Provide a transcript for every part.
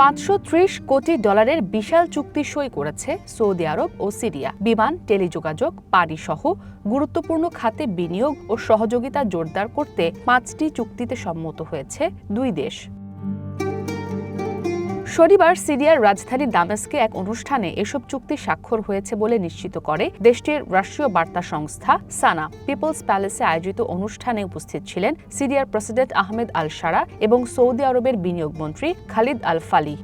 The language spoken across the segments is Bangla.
পাঁচশো ত্রিশ কোটি ডলারের বিশাল চুক্তি সই করেছে সৌদি আরব ও সিরিয়া। বিমান, টেলিযোগাযোগ পানি সহ গুরুত্বপূর্ণ খাতে বিনিয়োগ ও সহযোগিতা জোরদার করতে পাঁচটি চুক্তিতে সম্মত হয়েছে দুই দেশ। শনিবার সিরিয়ার রাজধানী দামেস্কে এক অনুষ্ঠানে এসব চুক্তি স্বাক্ষর হয়েছে বলে নিশ্চিত করে দেশটির রাষ্ট্রীয় বার্তা সংস্থা সানা। পিপলস প্যালেসে আয়োজিত অনুষ্ঠানে উপস্থিত ছিলেন সিরিয়ার প্রেসিডেন্ট আহমেদ আল সারা এবং সৌদি আরবের বিনিয়োগ মন্ত্রী খালিদ আল ফালি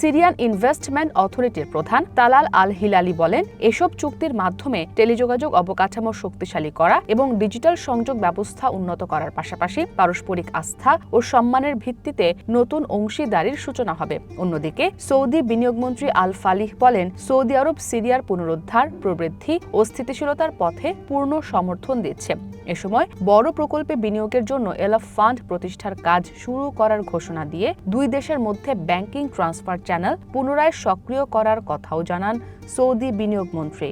সিরিয়ান ইনভেস্টমেন্ট অথরিটির প্রধান তালাল আল হিলালি বলেন, এসব চুক্তির মাধ্যমে টেলিযোগাযোগ অবকাঠামো শক্তিশালী করা এবং ডিজিটাল সংযোগ ব্যবস্থা উন্নত করার পাশাপাশি পারস্পরিক আস্থা ও সম্মানের ভিত্তিতে নতুন অংশীদারির সূচনা হবে। অন্যদিকে, সৌদি বিনিয়োগমন্ত্রী আল ফালিহ বলেন, সৌদি আরব সিরিয়ার পুনরুদ্ধার, প্রবৃদ্ধি ও স্থিতিশীলতার পথে পূর্ণ সমর্থন দিচ্ছে। এ সময় বড় প্রকল্পে বিনিয়োগের জন্য এলাফ ফান্ড প্রতিষ্ঠার কাজ শুরু করার ঘোষণা দিয়ে দুই দেশের মধ্যে ব্যাংকিং ট্রান্সফার চ্যানেল পুনরায় সক্রিয় করার কথাও জানান সৌদি বিনিয়োগ মন্ত্রী।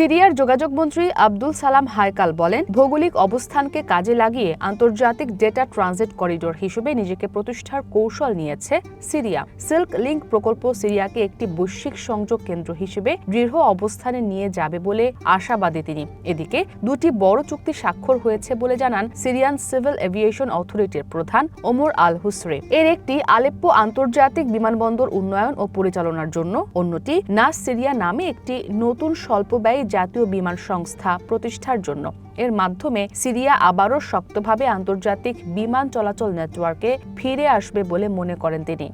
সিরিয়ার যোগাযোগ মন্ত্রী আব্দুল সালাম হায়কাল বলেন, ভৌগোলিক অবস্থানকে কাজে লাগিয়ে আন্তর্জাতিক ডেটা ট্রানজিট করিডোর হিসেবে নিজেকে প্রতিষ্ঠার কৌশল নিয়েছে সিরিয়া। সিল্ক লিংক প্রকল্প সিরিয়াকে একটি বৈশ্বিক সংযোগ কেন্দ্র হিসেবে দৃঢ় অবস্থানে নিয়ে যাবে বলে আশাবাদী তিনি। এদিকে, দুটি বড় চুক্তি স্বাক্ষর হয়েছে বলে জানান সিরিয়ান সিভিল এভিয়েশন অথরিটির প্রধান ওমর আল হুসরে। এর একটি আলেপ্পো আন্তর্জাতিক বিমানবন্দর উন্নয়ন ও পরিচালনার জন্য, অন্যটি নাস সিরিয়া নামে একটি নতুন স্বল্প ব্যয় জাতীয় বিমান সংস্থা প্রতিষ্ঠার জন্য। এর মাধ্যমে সিরিয়া আবারও শক্তভাবে আন্তর্জাতিক বিমান চলাচল নেটওয়ার্কে ফিরে আসবে বলে মনে করেন তিনি।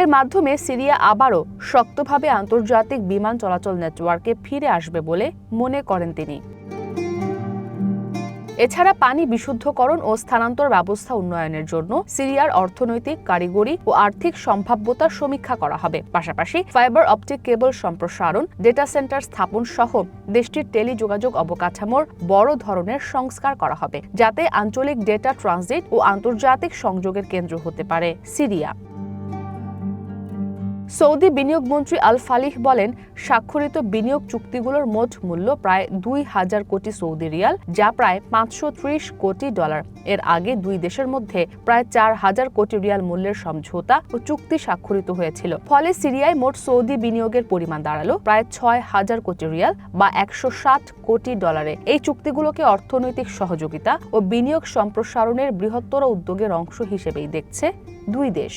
এর মাধ্যমে সিরিয়া আবারও শক্তভাবে আন্তর্জাতিক বিমান চলাচল নেটওয়ার্কে ফিরে আসবে বলে মনে করেন তিনি। এছাড়া পানি বিশুদ্ধকরণ ও স্থানান্তর ব্যবস্থা উন্নয়নের জন্য সিরিয়ার অর্থনৈতিক কারিগরি ও আর্থিক সম্ভাব্যতার সমীক্ষা করা হবে। পাশাপাশি ফাইবার অপটিক কেবল সম্প্রসারণ ডেটা সেন্টার স্থাপন সহ দেশটির টেলিযোগাযোগ অবকাঠামোর বড় ধরনের সংস্কার করা হবে, যাতে আঞ্চলিক ডেটা ট্রানজিট ও আন্তর্জাতিক সংযোগের কেন্দ্র হতে পারে সিরিয়া। সৌদি বিনিয়োগ মন্ত্রী আল ফালিহ বলেন, স্বাক্ষরিত বিনিয়োগ চুক্তিগুলোর মোট মূল্য প্রায় দুই হাজার কোটি সৌদি রিয়াল, যা প্রায় পাঁচশো ত্রিশ কোটি ডলার। এর আগে দুই দেশের মধ্যে প্রায় চার হাজার কোটি রিয়াল মূল্যের সমঝোতা ও চুক্তি স্বাক্ষরিত হয়েছিল। ফলে সিরিয়ায় মোট সৌদি বিনিয়োগের পরিমাণ দাঁড়াল প্রায় ছয় হাজার কোটি রিয়াল বা একশো ষাট কোটি ডলারে। এই চুক্তিগুলোকে অর্থনৈতিক সহযোগিতা ও বিনিয়োগ সম্প্রসারণের বৃহত্তর উদ্যোগের অংশ হিসেবেই দেখছে দুই দেশ।